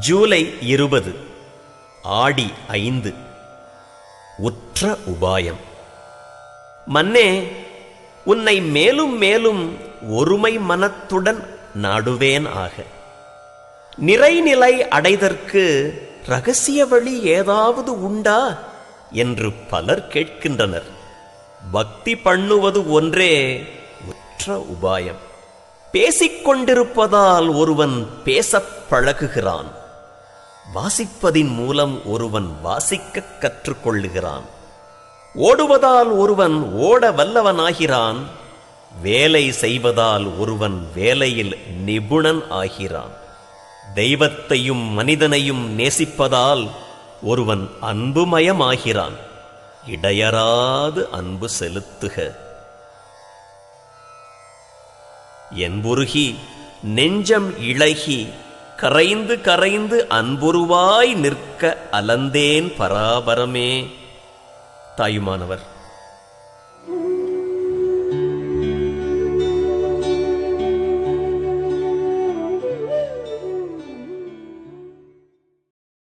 ஜூலை இருபது ஆடி ஐந்து. உற்ற உபாயம். மன்னே உன்னை மேலும் மேலும் ஒருமை மனத்துடன் நாடுவேன் ஆக. நிறைநிலை அடைதற்கு ரகசிய வழி ஏதாவது உண்டா? என்று பலர் கேட்கின்றனர். பக்தி பண்ணுவது ஒன்றே உற்ற உபாயம். பேசிக்கொண்டிருப்பதால் ஒருவன் பேசப் பழகுகிறான். வாசிப்பதின் மூலம் ஒருவன் வாசிக்கக் கற்றுக்கொள்ளுகிறான். ஓடுவதால் ஒருவன் ஓட வல்லவனாகிறான். வேலை செய்வதால் ஒருவன் வேலையில் நிபுணன் ஆகிறான். தெய்வத்தையும் மனிதனையும் நேசிப்பதால் ஒருவன் அன்புமயமாகிறான். இடையராது அன்பு செலுத்துக. என்புருகி நெஞ்சம் இழகி கரைந்து கரைந்து அன்புருவாய் நிற்க அலந்தேன் பராபரமே. தாயுமானவர்.